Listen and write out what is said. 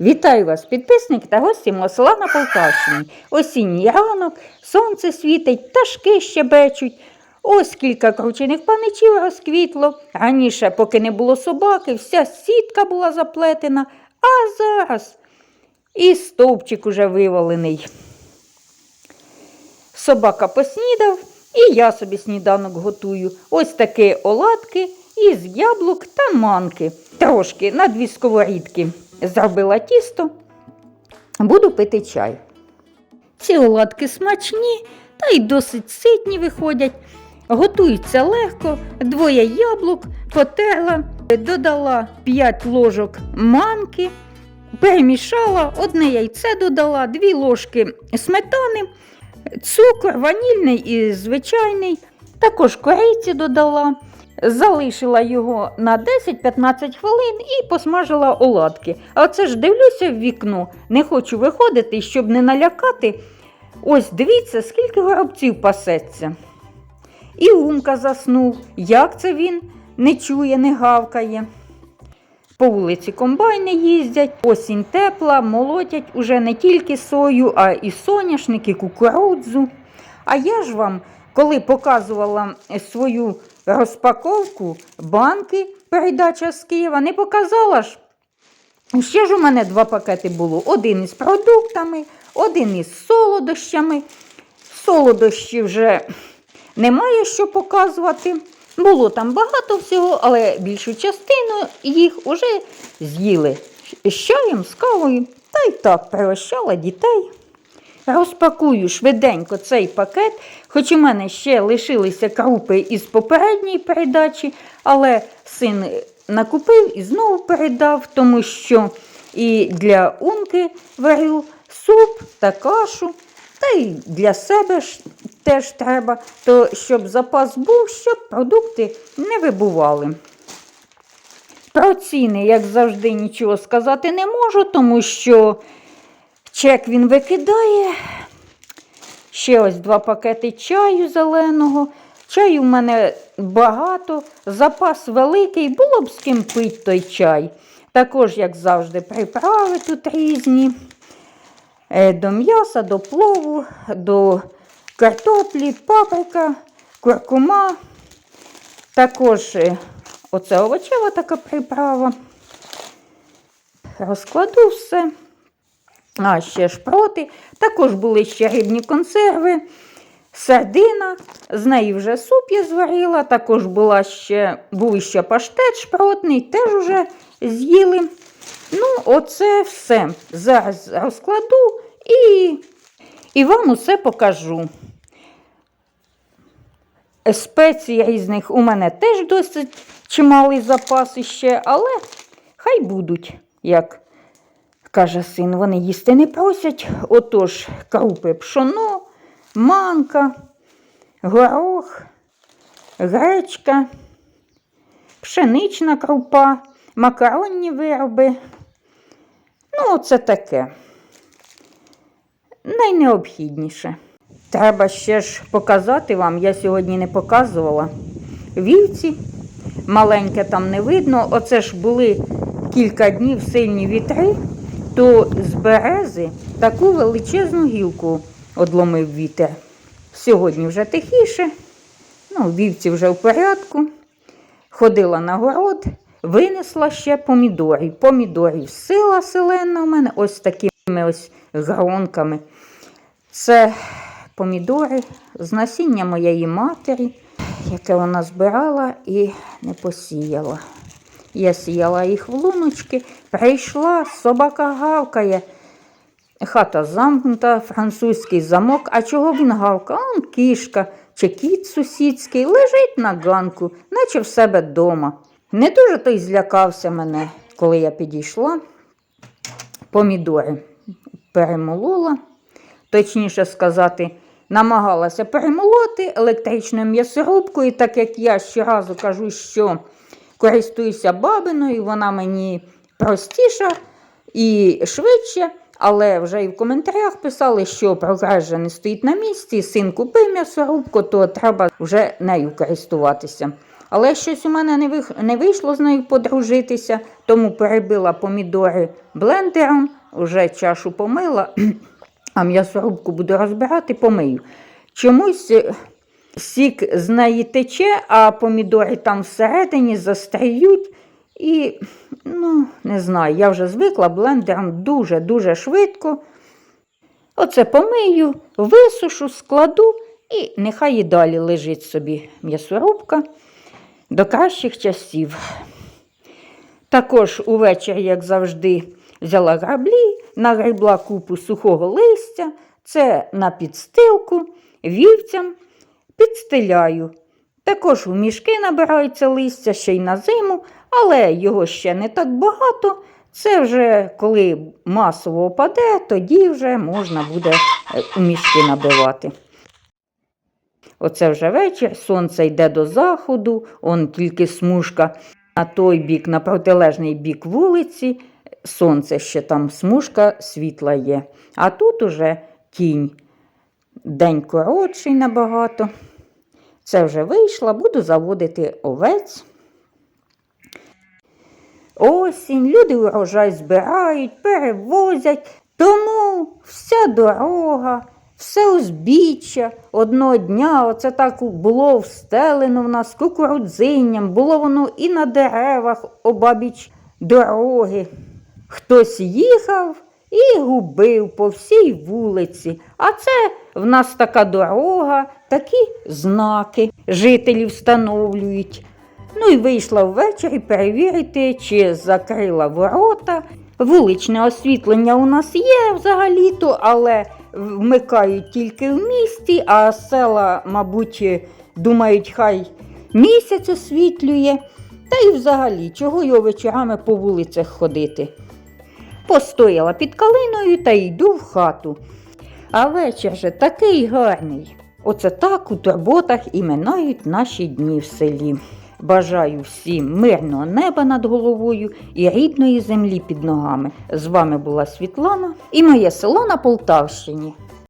Вітаю вас, підписники та гості мого села на Полтавщині. Осінній ранок, сонце світить, пташки щебечуть. Ось кілька кручених паничів розквітло. Раніше, поки не було собаки, вся сітка була заплетена, а зараз і стовпчик уже вивалений. Собака поснідав, і я собі сніданок готую. Ось такі оладки із яблук та манки. Трошки на дві сковорідки. Зробила тісто, буду пити чай. Ці оладки смачні та й досить ситні виходять. Готуються легко, двоє яблук, потерла, додала 5 ложок манки, перемішала, одне яйце додала, 2 ложки сметани, цукор, ванільний і звичайний. Також кориці додала, залишила його на 10-15 хвилин і посмажила оладки. А це ж дивлюся в вікно, не хочу виходити, щоб не налякати. Ось дивіться, скільки горобців пасеться. І Умка заснув. Як це він не чує, не гавкає. По вулиці комбайни їздять, осінь тепла, молотять уже не тільки сою, а і соняшник, і кукурудзу. А я ж вам, коли показувала свою розпаковку банки, передача з Києва, не показала ж. Ще ж у мене два пакети було: один із продуктами, один із солодощами. Солодощі вже немає що показувати. Було там багато всього, але більшу частину їх уже з'їли з чаєм, з кавою. Та й так пригощала дітей. Розпакую швиденько цей пакет, хоч у мене ще лишилися крупи із попередньої передачі, але син накупив і знову передав, тому що і для унки варю суп та кашу, та й для себе ж теж треба, то щоб запас був, щоб продукти не вибували. Про ціни, як завжди, нічого сказати не можу, тому що чек він викидає. Ще ось два пакети чаю зеленого. Чаю в мене багато, запас великий, було б з ким пити той чай. Також, як завжди, приправи тут різні. Е, До м'яса, до плову, до картоплі, паприка, куркума. Також е, оце овочева така приправа. Розкладу все. А ще шпроти. Також були ще рибні консерви, сардина. З неї вже суп я зварила. Також була ще, був ще паштет шпротний, теж вже з'їли. Ну, оце все. Зараз розкладу і, і вам усе покажу. Спецій різних у мене теж досить чималий запас іще, але хай будуть, як каже син, вони їсти не просять. Отож, крупи пшоно, манка, горох, гречка, пшенична крупа, макаронні вироби. Ну, оце таке. Найнеобхідніше. Треба ще ж показати вам, я сьогодні не показувала. Вівці, маленьке там не видно. Оце ж були кілька днів сильні вітри, то з берези таку величезну гілку одломив вітер. Сьогодні вже тихіше, ну, вівці вже в порядку. Ходила на город, винесла ще помідорів. Помідорів сила селена у мене ось такими ось гронками. Це помідори з насіння моєї матері, яке вона збирала і не посіяла. Я сіяла їх в луночки, прийшла, собака гавкає. Хата замкнута, французький замок. А чого він гавка? Он кішка чи кіт сусідський лежить на ганку, наче в себе вдома. Не дуже той злякався мене, коли я підійшла. Помідори перемолола, точніше сказати, намагалася перемолоти електричною м'ясорубкою, так як я щоразу кажу, що користуюся бабиною, вона мені простіша і швидше. Але вже і в коментарях писали, що прогрес не стоїть на місці, син купив м'ясорубку, то треба вже нею користуватися. Але щось у мене не вийшло з нею подружитися, тому перебила помідори блендером, вже чашу помила, а м'ясорубку буду розбирати, помию. Чомусь е, сік з неї тече, а помідори там всередині застряють. І, ну, не знаю, я вже звикла блендером дуже-дуже швидко. Оце помию, висушу, складу і нехай і далі лежить собі м'ясорубка до кращих часів. Також увечері, як завжди, взяла граблі, нагребла купу сухого листя, це на підстилку, вівцям підстиляю. Також у мішки набираються листя ще й на зиму, але його ще не так багато. Це вже коли масово опаде, тоді вже можна буде е, у мішки набивати. Оце вже вечір, сонце йде до заходу, он тільки смужка на той бік, на протилежний бік вулиці, сонце ще там смужка світла є. А тут уже тінь. День коротший набагато. Це вже вийшла, буду заводити овець. Осінь, люди урожай збирають, перевозять, тому вся дорога, все узбіччя одного дня, оце так було встелено в нас кукурудзинням, було воно і на деревах обабіч дороги. Хтось їхав і губив по всій вулиці. А це в нас така дорога, такі знаки жителі встановлюють. Ну і вийшла ввечері перевірити, чи закрила ворота. Вуличне освітлення у нас є взагалі-то, але вмикають тільки в місті, а села, мабуть, думають, хай місяць освітлює. Та й взагалі, чого його вечорами по вулицях ходити. Постояла під калиною та йду в хату. А вечір же такий гарний. Оце так у турботах і минають наші дні в селі. Бажаю всім мирного неба над головою і рідної землі під ногами. З вами була Світлана і моє село на Полтавщині.